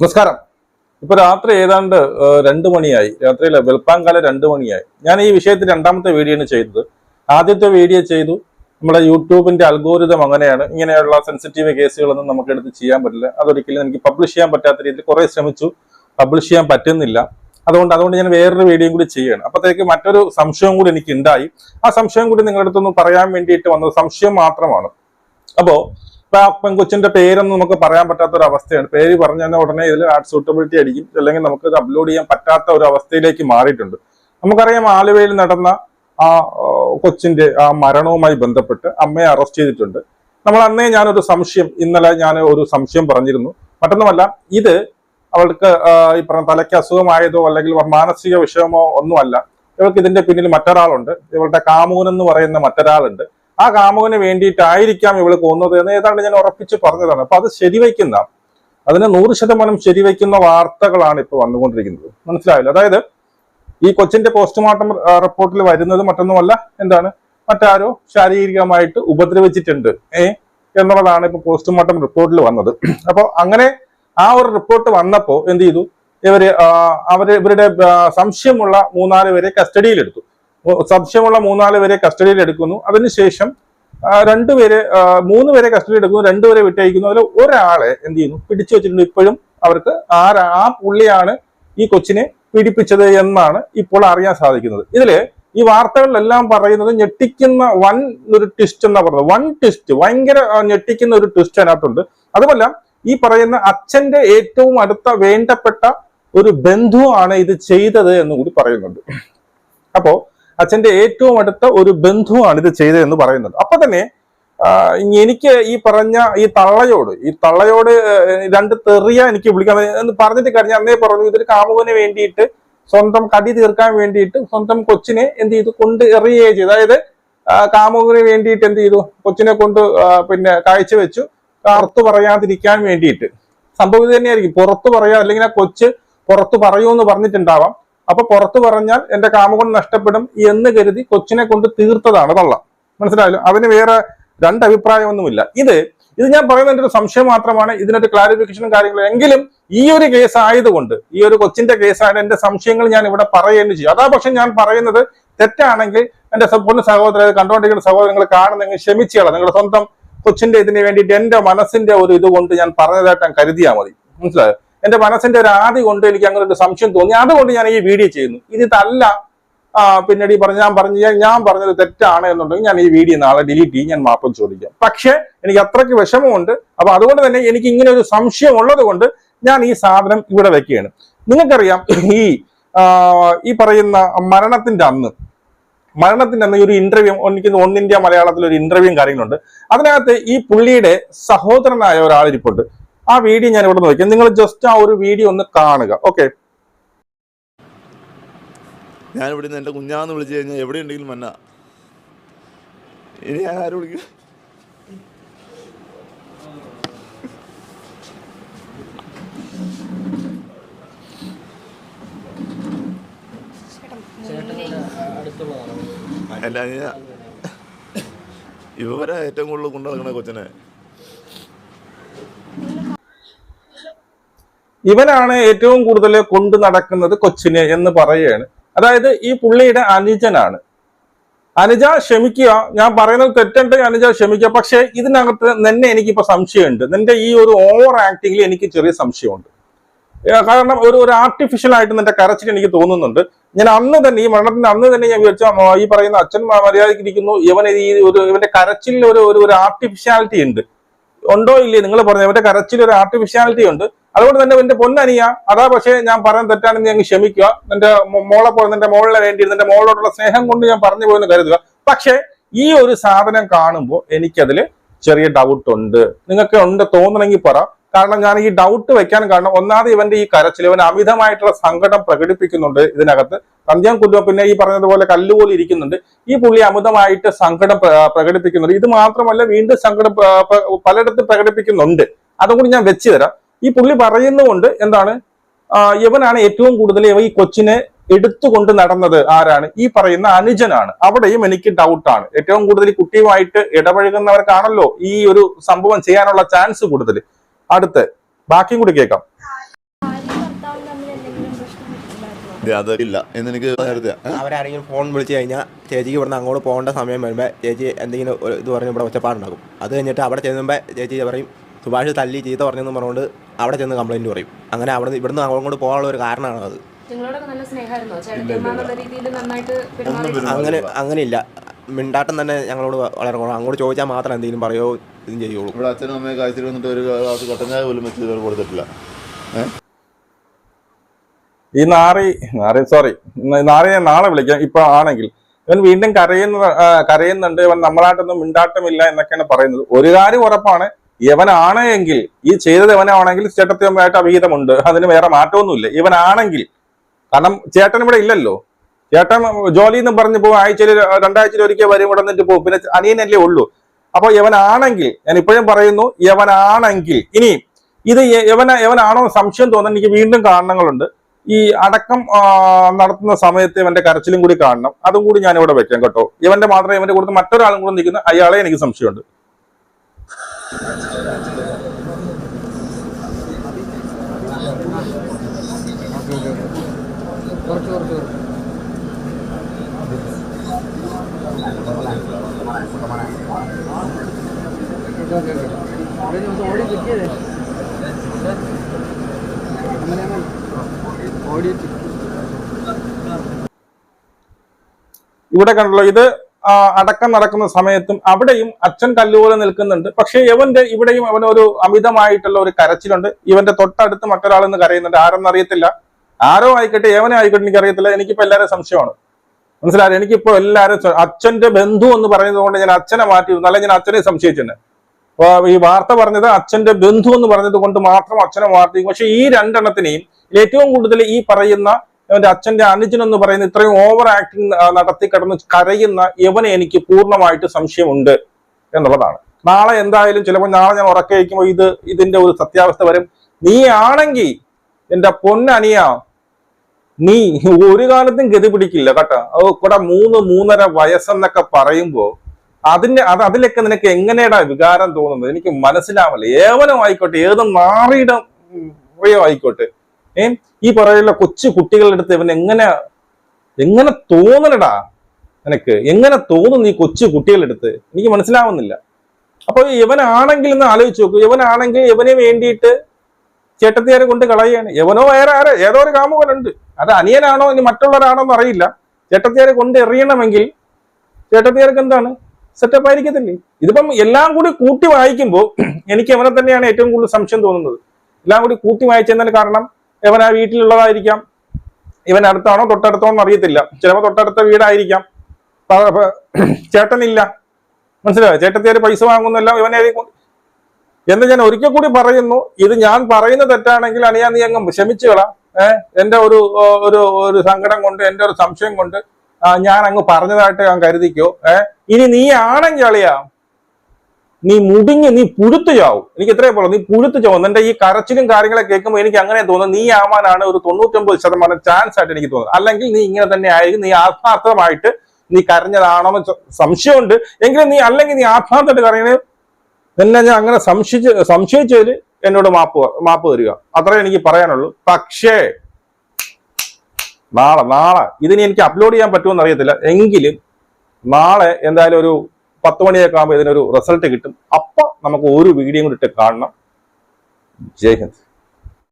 നമസ്കാരം. ഇപ്പൊ രാത്രി ഏതാണ്ട് രണ്ടു മണിയായി. രാത്രിയിലെ വെളുപ്പാങ്കാലം രണ്ട് മണിയായി. ഞാൻ ഈ വിഷയത്തിൽ രണ്ടാമത്തെ വീഡിയോ ആണ് ചെയ്തത്. ആദ്യത്തെ വീഡിയോ ചെയ്തു. നമ്മുടെ യൂട്യൂബിന്റെ അൽഗോരിതം അങ്ങനെയാണ്. ഇങ്ങനെയുള്ള സെൻസിറ്റീവ് കേസുകളൊന്നും നമുക്ക് എടുത്ത് ചെയ്യാൻ പറ്റില്ല. അതൊരിക്കലും എനിക്ക് പബ്ലിഷ് ചെയ്യാൻ പറ്റാത്ത രീതിയിൽ കുറെ ശ്രമിച്ചു. പബ്ലിഷ് ചെയ്യാൻ പറ്റുന്നില്ല. അതുകൊണ്ട് അതുകൊണ്ട് ഞാൻ വേറൊരു വീഡിയോയും കൂടി ചെയ്യണം അപ്പോഴത്തേക്ക് മറ്റൊരു സംശയം കൂടി എനിക്ക് ഉണ്ടായി ആ സംശയം കൂടി നിങ്ങളുടെ അടുത്തൊന്ന് പറയാൻ വേണ്ടിയിട്ട് വന്നത് സംശയം മാത്രമാണ്. അപ്പോ ഇപ്പൊ ആ പെൺകൊച്ചിന്റെ പേരൊന്നും നമുക്ക് പറയാൻ പറ്റാത്ത ഒരു അവസ്ഥയാണ് പേര് പറഞ്ഞു ഉടനെ ഇതിൽ ആഡ് സൂട്ടബിലിറ്റി അടിക്കും അല്ലെങ്കിൽ നമുക്ക് ഇത് അപ്ലോഡ് ചെയ്യാൻ പറ്റാത്ത ഒരു അവസ്ഥയിലേക്ക് മാറിയിട്ടുണ്ട്. നമുക്കറിയാം ആലുവയിൽ നടന്ന ആ കൊച്ചിന്റെ ആ മരണവുമായി ബന്ധപ്പെട്ട് അമ്മയെ അറസ്റ്റ് ചെയ്തിട്ടുണ്ട്. നമ്മൾ അന്നേ ഞാനൊരു സംശയം ഇന്നലെ ഞാൻ ഒരു സംശയം പറഞ്ഞിരുന്നു. മറ്റൊന്നുമല്ല ഇത് അവൾക്ക് ഈ പറഞ്ഞ തലയ്ക്ക് അസുഖമായതോ അല്ലെങ്കിൽ മാനസിക വിഷയമോ ഒന്നുമല്ല. ഇവൾക്ക് ഇതിന്റെ പിന്നിൽ മറ്റൊരാളുണ്ട്. ഇവളുടെ കാമൂൻ എന്ന് പറയുന്ന മറ്റൊരാളുണ്ട്. ആ കാമുകന് വേണ്ടിയിട്ടായിരിക്കാം ഇവൾ കൊന്നത് എന്ന് ഏതാണ്ട് ഞാൻ ഉറപ്പിച്ച് പറഞ്ഞതാണ്. അപ്പൊ അത് ശരിവയ്ക്കുന്ന അതിനെ നൂറ് ശതമാനം ശരിവയ്ക്കുന്ന വാർത്തകളാണ് ഇപ്പൊ വന്നുകൊണ്ടിരിക്കുന്നത്. മനസ്സിലായില്ല? അതായത് ഈ കൊച്ചിന്റെ പോസ്റ്റ്മോർട്ടം റിപ്പോർട്ടിൽ വരുന്നത് മറ്റൊന്നുമല്ല എന്താണ്? മറ്റാരോ ശാരീരികമായിട്ട് ഉപദ്രവിച്ചിട്ടുണ്ട് ഏ? എന്നുള്ളതാണ് ഇപ്പൊ പോസ്റ്റ്മോർട്ടം റിപ്പോർട്ടിൽ വന്നത്. അപ്പോൾ അങ്ങനെ ആ ഒരു റിപ്പോർട്ട് വന്നപ്പോൾ എന്ത് ചെയ്തു? ഇവർ അവർ ഇവരുടെ സംശയമുള്ള മൂന്നാൽ പേരെ കസ്റ്റഡിയിലെടുത്തു. സംശയമുള്ള മൂന്നാൽ പേരെ കസ്റ്റഡിയിൽ എടുക്കുന്നു. അതിനുശേഷം രണ്ടുപേരെ മൂന്ന് പേരെ കസ്റ്റഡിയിൽ എടുക്കുന്നു രണ്ടുപേരെ വിട്ടയക്കുന്നു. അതിൽ ഒരാളെ എന്ത് ചെയ്യുന്നു? പിടിച്ചു വെച്ചിട്ടുണ്ട്. ഇപ്പോഴും അവർക്ക് ആ പുള്ളിയാണ് ഈ കൊച്ചിനെ പീഡിപ്പിച്ചത് എന്നാണ് ഇപ്പോൾ അറിയാൻ സാധിക്കുന്നത്. ഇതിൽ ഈ വാർത്തകളിലെല്ലാം പറയുന്നത് ഞെട്ടിക്കുന്ന വൻ ഒരു ട്വിസ്റ്റ് എന്നാ പറയുന്നത്. വൺ ട്വിസ്റ്റ് ഭയങ്കര ഞെട്ടിക്കുന്ന ഒരു ട്വിസ്റ്റ് അതിനകത്തുണ്ട്. അതുമല്ല ഈ പറയുന്ന അച്ഛന്റെ ഏറ്റവും അടുത്ത വേണ്ടപ്പെട്ട ഒരു ബന്ധുവാണ് ഇത് ചെയ്തത് എന്ന് കൂടി പറയുന്നുണ്ട്. അപ്പോ അച്ഛന്റെ ഏറ്റവും അടുത്ത ഒരു ബന്ധുവാണ് ഇത് ചെയ്തതെന്ന് പറയുന്നത്. അപ്പൊ തന്നെ എനിക്ക് ഈ പറഞ്ഞ ഈ തള്ളയോട് ഈ തള്ളയോട് രണ്ട് തെറിയ എനിക്ക് വിളിക്കാൻ എന്ന് പറഞ്ഞിട്ട് കഴിഞ്ഞാൽ അന്നേ പറഞ്ഞു ഇതൊരു കാമുകന് വേണ്ടിയിട്ട് സ്വന്തം കടി തീർക്കാൻ വേണ്ടിയിട്ട് സ്വന്തം കൊച്ചിനെ എന്ത് ചെയ്തു? കൊണ്ട് എറിയുകയും ചെയ്തു. അതായത് കാമുകന് വേണ്ടിയിട്ട് എന്ത് ചെയ്തു? കൊച്ചിനെ കൊണ്ട് പിന്നെ കാഴ്ചവെച്ചു പുറത്തു പറയാതിരിക്കാൻ വേണ്ടിയിട്ട്. സംഭവം ഇത് തന്നെയായിരിക്കും. പുറത്തു പറയാ അല്ലെങ്കിൽ ആ കൊച്ച് പുറത്തു പറയൂന്ന് പറഞ്ഞിട്ടുണ്ടാവാം. അപ്പൊ പുറത്തു പറഞ്ഞാൽ എന്റെ കാമുകൻ നഷ്ടപ്പെടും എന്ന് കരുതി കൊച്ചിനെ കൊണ്ട് തീർത്തതാണ് തള്ള മനസ്സിലായല്ലോ? അതിന് വേറെ രണ്ട് അഭിപ്രായമൊന്നുമില്ല ഇത് ഇത് ഞാൻ പറയുന്ന എന്റെ ഒരു സംശയം മാത്രമാണ് ഇതിനൊരു ക്ലാരിഫിക്കേഷനും കാര്യങ്ങളും. എങ്കിലും ഈ ഒരു കേസ് ആയതുകൊണ്ട് ഈ ഒരു കൊച്ചിന്റെ കേസായത് എന്റെ സംശയങ്ങൾ ഞാൻ ഇവിടെ പറയുകയും ചെയ്യും. അതാ പക്ഷെ ഞാൻ പറയുന്നത് തെറ്റാണെങ്കിൽ എന്റെ പൊന്നു സഹോദരൻ കണ്ടുകൊണ്ടിരിക്കുന്ന സഹോദരങ്ങൾ കാണുന്നെങ്കിൽ ക്ഷമിച്ചുകളാം. നിങ്ങളുടെ സ്വന്തം കൊച്ചിന്റെ ഇതിന് വേണ്ടിയിട്ട് എന്റെ മനസ്സിന്റെ ഒരു ഇതുകൊണ്ട് ഞാൻ പറഞ്ഞതായിട്ട് ഞാൻ കരുതിയാൽ മതി. മനസ്സിലായോ? എന്റെ മനസ്സിന്റെ ഒരു ആദി കൊണ്ട് എനിക്ക് അങ്ങനെ ഒരു സംശയം തോന്നി. അതുകൊണ്ട് ഞാൻ ഈ വീഡിയോ ചെയ്യുന്നു. ഇനി തല്ല പിന്നീട് ഈ പറഞ്ഞ ഞാൻ പറഞ്ഞു ഞാൻ- പറഞ്ഞത് തെറ്റാണ് എന്നുണ്ടെങ്കിൽ ഞാൻ ഈ വീഡിയോ നാളെ ഡിലീറ്റ് ചെയ്യും ഞാൻ മാപ്പം ചോദിക്കാം. പക്ഷേ എനിക്ക് അത്രയ്ക്ക് വിഷമമുണ്ട്. അപ്പൊ അതുകൊണ്ട് തന്നെ എനിക്ക് ഇങ്ങനെ ഒരു സംശയം ഉള്ളത് കൊണ്ട് ഞാൻ ഈ സാധനം ഇവിടെ വെക്കുകയാണ്. നിങ്ങൾക്കറിയാം ഈ ഈ പറയുന്ന മരണത്തിന്റെ അന്ന് മരണത്തിന്റെ അന്ന് ഒരു ഇന്റർവ്യൂ എനിക്ക് ഒന്നിന്ത്യ മലയാളത്തിൽ ഒരു ഇന്റർവ്യൂവും കാര്യങ്ങളുണ്ട്. അതിനകത്ത് ഈ പുള്ളിയുടെ സഹോദരനായ ഒരാളിരിപ്പുണ്ട്. ആ വീഡിയോ ഞാൻ ഇവിടെ നോക്കിയാൽ നിങ്ങൾ ജസ്റ്റ് ആ ഒരു വീഡിയോ ഒന്ന് കാണുക. ഓക്കെ ഞാൻ ഇവിടെ നിന്ന് എന്റെ കുഞ്ഞാന്ന് വിളിച്ചു കഴിഞ്ഞാൽ എവിടെ ഉണ്ടെങ്കിലും മന്ന ഇനി ഞാൻ ആരും വിളിക്കും? അല്ല ഇവരെ ഏറ്റവും കൂടുതൽ കൊണ്ടു നടക്കണ കൊച്ചനെ. ഇവനാണ് ഏറ്റവും കൂടുതൽ കൊണ്ടു നടക്കുന്നത് കൊച്ചിനെ എന്ന് പറയുകയാണ്. അതായത് ഈ പുള്ളിയുടെ അനുജനാണ്. അനുജ ക്ഷമിക്കുക. ഞാൻ പറയുന്നത് തെറ്റുണ്ട് അനുജ ക്ഷമിക്കുക. പക്ഷേ ഇതിനകത്ത് നിന്നെ എനിക്കിപ്പോ സംശയമുണ്ട്. നിന്റെ ഈ ഒരു ഓവർ ആക്ടിങ്ങിൽ എനിക്ക് ചെറിയ സംശയമുണ്ട്. കാരണം ഒരു ഒരു ആർട്ടിഫിഷ്യൽ ആയിട്ട് നിന്റെ കരച്ചിൽ എനിക്ക് തോന്നുന്നുണ്ട്. ഞാൻ അന്ന് തന്നെ ഈ മരണത്തിന്റെ അന്ന് തന്നെ ഞാൻ വിചാരിച്ച ഈ പറയുന്ന അച്ഛൻ മര്യാദയ്ക്ക് ഇരിക്കുന്നു. ഇവൻ ഈ ഒരു ഇവന്റെ കരച്ചിലിൽ ഒരു ഒരു ആർട്ടിഫിഷ്യാലിറ്റി ഉണ്ട്. ഉണ്ടോ ഇല്ലേ നിങ്ങൾ പറഞ്ഞു അവന്റെ കരച്ചിൽ ഒരു ആർട്ടിഫിഷ്യാലിറ്റി ഉണ്ട്. അതുകൊണ്ട് തന്നെ എന്റെ പൊന്നനിയ. അതാ പക്ഷേ ഞാൻ പറയാൻ തെറ്റാണെന്ന് ഞങ്ങൾ ക്ഷമിക്കുക. എന്റെ മോളെ പോലെ നിന്റെ മോളിനെ വേണ്ടി നിന്റെ മോളോടുള്ള സ്നേഹം കൊണ്ട് ഞാൻ പറഞ്ഞു പോയെന്ന് കരുതുക. പക്ഷേ ഈ ഒരു സാധനം കാണുമ്പോൾ എനിക്കതിൽ ചെറിയ ഡൗട്ട് ഉണ്ട്. നിങ്ങൾക്ക് ഉണ്ട് തോന്നണമെങ്കിൽ പറ. കാരണം ഞാൻ ഈ ഡൗട്ട് വെക്കാൻ കാരണം ഒന്നാമത് ഇവന്റെ ഈ കരച്ചിൽ ഇവൻ അമിതമായിട്ടുള്ള സങ്കടം പ്രകടിപ്പിക്കുന്നുണ്ട് ഇതിനകത്ത്. സന്ധ്യം കുല്ലുവ പിന്നെ ഈ പറഞ്ഞതുപോലെ കല്ലുപോലെ ഇരിക്കുന്നുണ്ട്. ഈ പുള്ളി അമിതമായിട്ട് സങ്കടം പ്ര- പ്രകടിപ്പിക്കുന്നുണ്ട്. ഇത് മാത്രമല്ല വീണ്ടും സങ്കടം പലയിടത്തും പ്രകടിപ്പിക്കുന്നുണ്ട്. അതും കൂടി ഞാൻ വെച്ചു തരാം. ഈ പുള്ളി പറയുന്നുകൊണ്ട് എന്താണ്? ഇവനാണ് ഏറ്റവും കൂടുതൽ ഇവ ഈ കൊച്ചിനെ എടുത്തുകൊണ്ട് നടന്നത് ആരാണ്? ഈ പറയുന്ന അനുജനാണ്. അവിടെയും എനിക്ക് ഡൗട്ടാണ് ഏറ്റവും കൂടുതൽ കുട്ടിയുമായിട്ട് ഇടപഴകുന്നവർക്കാണല്ലോ ഈ ഒരു സംഭവം ചെയ്യാനുള്ള ചാൻസ് കൂടുതൽ. അടുത്ത്. ബാക്കിയും കൂടി കേൾക്കാം. അതില്ല. എന്നെനിക്ക് അവരാരെങ്കിലും ഫോൺ വിളിച്ചു കഴിഞ്ഞാൽ ചേച്ചിക്ക് ഇവിടുന്ന് അങ്ങോട്ട് പോകേണ്ട സമയം വരുമ്പോൾ ചേച്ചി എന്തെങ്കിലും ഒരു ഇത് പറഞ്ഞ് ഇവിടെ ഒച്ചപ്പാടുണ്ടാക്കും അത് കഴിഞ്ഞിട്ട് അവിടെ ചെന്നുമ്പോൾ ചേച്ചി പറയും സുഭാഷ് തല്ലി ചീത്ത പറഞ്ഞെന്ന് പറഞ്ഞുകൊണ്ട് അവിടെ ചെന്ന് കംപ്ലൈന്റ് പറയും. അങ്ങനെ അവിടെ ഇവിടുന്ന് അങ്ങോട്ട് പോകാനുള്ള ഒരു കാരണമാണ് അത്. അങ്ങനെ അങ്ങനെയില്ല. മിണ്ടാട്ടം തന്നെ ഞങ്ങളോട് വളരെ കുറവ് അങ്ങോട്ട് ചോദിച്ചാൽ മാത്രം എന്തെങ്കിലും പറയോ? ഇതും ചെയ്യുള്ളൂ. ഇവിടെ അച്ഛനും അമ്മയും കാഴ്ചയിൽ വന്നിട്ട് ഒരു ഗ്ലാസ് കട്ടനായ പോലും വെച്ച് ഇതുവരെ കൊടുത്തിട്ടില്ല. ഈ നാറി നാറി സോറി നാറിയെ നാളെ വിളിക്കാം. ഇപ്പൊ ആണെങ്കിൽ. ഇവൻ വീണ്ടും കരയുന്ന കരയുന്നുണ്ട്. ഇവൻ നമ്മളായിട്ടൊന്നും മിണ്ടാട്ടമില്ല എന്നൊക്കെയാണ് പറയുന്നത്. ഒരു കാര്യം ഉറപ്പാണ്. ഇവനാണ് എങ്കിൽ ഈ ചെയ്തത് ഇവനാണെങ്കിൽ ചേട്ടത്തിയമ്മയായിട്ട് അവിഹിതമുണ്ട്. അതിന് വേറെ മാറ്റമൊന്നുമില്ല. ഇവനാണെങ്കിൽ. കാരണം ചേട്ടൻ ഇവിടെ ഇല്ലല്ലോ. ചേട്ടൻ ജോലി എന്ന് പറഞ്ഞു പോകും ആഴ്ചയിൽ രണ്ടാഴ്ചയിൽ ഒരിക്കൽ വരും ഇവിടെ നിന്നിട്ട് പോകും പിന്നെ അനിയനല്ലേ ഉള്ളൂ. അപ്പൊ യവനാണെങ്കിൽ ഞാൻ ഇപ്പോഴും പറയുന്നു യവനാണെങ്കിൽ ഇനി ഇത് യവന യവനാണോ സംശയം തോന്നാൻ എനിക്ക് വീണ്ടും കാരണങ്ങളുണ്ട്. ഈ അടക്കം നടത്തുന്ന സമയത്ത് ഇവന്റെ കരച്ചിലും കൂടി കാണണം. അതും കൂടി ഞാൻ ഇവിടെ വെക്കാം കേട്ടോ. ഇവന്റെ മാത്രമേ ഇവന്റെ കൂടുതൽ മറ്റൊരാളും കൂടെ നിൽക്കുന്ന അയാളെ എനിക്ക് സംശയമുണ്ട്. ഇവിടെ കണ്ടല്ലോ ഇത് അടക്കം നടക്കുന്ന സമയത്തും അവിടെയും അച്ഛൻ കല്ലുപോലെ നിൽക്കുന്നുണ്ട്. പക്ഷേ ഇവന്റെ ഇവിടെയും അവൻ ഒരു അമിതമായിട്ടുള്ള ഒരു കരച്ചിലുണ്ട്. ഇവന്റെ തൊട്ടടുത്ത് മറ്റൊരാൾ എന്ന് കരയുന്നുണ്ട് ആരെന്നറിയത്തില്ല ആരോ ആയിക്കോട്ടെ ഏവനെ ആയിക്കോട്ടെ എനിക്ക് അറിയത്തില്ല. എനിക്കിപ്പോ എല്ലാവരും സംശയമാണ്. മനസ്സിലായത് എനിക്കിപ്പോ എല്ലാവരും സ- അച്ഛന്റെ ബന്ധു എന്ന് പറയുന്നത് കൊണ്ട് ഞാൻ അച്ഛനെ മാറ്റി അല്ലെങ്കിൽ ഞാൻ അച്ഛനെ സംശയിച്ചിട്ടുണ്ട്. ഈ വാർത്ത പറഞ്ഞത് അച്ഛന്റെ ബന്ധു എന്ന് പറഞ്ഞത് കൊണ്ട് മാത്രം അച്ഛനെ വാർത്തയും. പക്ഷെ ഈ രണ്ടെണ്ണത്തിനെയും ഏറ്റവും കൂടുതൽ ഈ പറയുന്ന അവന്റെ അച്ഛന്റെ അനുജൻ എന്ന് പറയുന്ന ഇത്രയും ഓവർ ആക്ടിങ് നടത്തി കിടന്ന് കരയുന്ന ഇവനെ എനിക്ക് പൂർണമായിട്ട് സംശയമുണ്ട് എന്നുള്ളതാണ്. നാളെ എന്തായാലും ചിലപ്പോൾ നാളെ ഞാൻ ഉറക്കെ വയ്ക്കുമ്പോൾ ഇത് ഇതിന്റെ ഒരു സത്യാവസ്ഥ വരും. നീ ആണെങ്കിൽ എന്റെ പൊന്നനിയ നീ ഒരു കാലത്തും ഗതി പിടിക്കില്ല കേട്ടോ. കൂടെ മൂന്ന് മൂന്നര വയസ്സെന്നൊക്കെ പറയുമ്പോ അതിന്റെ അത് അതിലൊക്കെ നിനക്ക് എങ്ങനെയാടാ വികാരം തോന്നുന്നത്? എനിക്ക് മനസ്സിലാവില്ല ഏവനും ആയിക്കോട്ടെ ഏത് നാറിയുടെ ആയിക്കോട്ടെ. ഏ? ഈ പറയുന്ന കൊച്ചു കുട്ടികളുടെ അടുത്ത് ഇവൻ എങ്ങനെ എങ്ങനെ തോന്നണടാ നിനക്ക്? എങ്ങനെ തോന്നുന്നു ഈ കൊച്ചു കുട്ടികളുടെ അടുത്ത്? എനിക്ക് മനസ്സിലാവുന്നില്ല. അപ്പൊ ഇവനാണെങ്കിൽ എന്ന് ആലോചിച്ച് നോക്കൂ. ഇവനാണെങ്കിൽ ഇവനെ വേണ്ടിയിട്ട് ചേട്ടത്തിയാരെ കൊണ്ട് കളയാണ്. എവനോ വേറെ ആരോ ഏതോ ഒരു കാമുകനുണ്ട്. അത് അനിയനാണോ ഇനി മറ്റുള്ളവരാണോ എന്ന് അറിയില്ല ചേട്ടത്തിയാരെ കൊണ്ട് എറിയണമെങ്കിൽ ചേട്ടത്തിയാർക്ക് എന്താണ്? സെറ്റപ്പ് ആയിരിക്കത്തില്ലേ? ഇതിപ്പം എല്ലാം കൂടി കൂട്ടി വായിക്കുമ്പോൾ എനിക്ക് അവനെ തന്നെയാണ് ഏറ്റവും കൂടുതൽ സംശയം തോന്നുന്നത്. എല്ലാം കൂടി കൂട്ടി വായിച്ചതിന് കാരണം ഇവൻ ആ വീട്ടിലുള്ളതായിരിക്കാം. ഇവൻ അടുത്താണോ തൊട്ടടുത്തോ എന്ന് അറിയത്തില്ല. ചിലപ്പോൾ തൊട്ടടുത്ത വീടായിരിക്കാം. ചേട്ടനില്ല. മനസ്സിലായോ? ചേട്ടത്തിയാര് പൈസ വാങ്ങുന്നില്ല ഇവനെ എന്ന് ഞാൻ ഒരിക്കൽ കൂടി പറയുന്നു ഇത് ഞാൻ പറയുന്ന തെറ്റാണെങ്കിൽ അനിയാ നീ അങ്ങ് ക്ഷമിച്ചുകളാ. ഏഹ് എന്റെ ഒരു ഒരു സങ്കടം കൊണ്ട് എന്റെ ഒരു സംശയം കൊണ്ട് ഞാൻ അങ്ങ് പറഞ്ഞതായിട്ട് ഞാൻ കരുതിക്കോ. ഏഹ് ഇനി നീ ആണെങ്കിൽ അളിയാ നീ മുടിഞ്ഞ് നീ പുഴുത്തു ചാവും. എനിക്ക് ഇത്രയേ പോലെ നീ പുഴുത്തു ചാവും. എന്റെ ഈ കരച്ചിലും കാര്യങ്ങളെ കേൾക്കുമ്പോൾ എനിക്ക് അങ്ങനെ തോന്നുന്നു. നീ ആവാനാണ് ഒരു തൊണ്ണൂറ്റൊമ്പത് ശതമാനം ചാൻസ് ആയിട്ട് എനിക്ക് തോന്നുന്നത്. അല്ലെങ്കിൽ നീ ഇങ്ങനെ തന്നെ ആയിരിക്കും. നീ ആത്മാർത്ഥമായിട്ട് നീ കരഞ്ഞതാണോ സംശയമുണ്ട്. എങ്കിലും നീ അല്ലെങ്കിൽ നീ ആത്മാർത്ഥമായിട്ട് കരയണേ നിന്നെ ഞാൻ അങ്ങനെ സംശയിച്ച് സംശയിച്ചതിൽ എന്നോട് മാപ്പ് മാപ്പ് തരിക. അത്രേ എനിക്ക് പറയാനുള്ളൂ. പക്ഷേ നാളെ നാളെ. ഇതിനി എനിക്ക് അപ്ലോഡ് ചെയ്യാൻ പറ്റുമെന്ന് അറിയത്തില്ല. എങ്കിലും നാളെ എന്തായാലും ഒരു പത്ത് മണിയൊക്കെ ആകുമ്പോൾ ഇതിനൊരു റിസൾട്ട് കിട്ടും. അപ്പൊ നമുക്ക് ഒരു വീഡിയോ കൂടി ഇട്ട് കാണണം. ജയ് ഹിന്ദ്.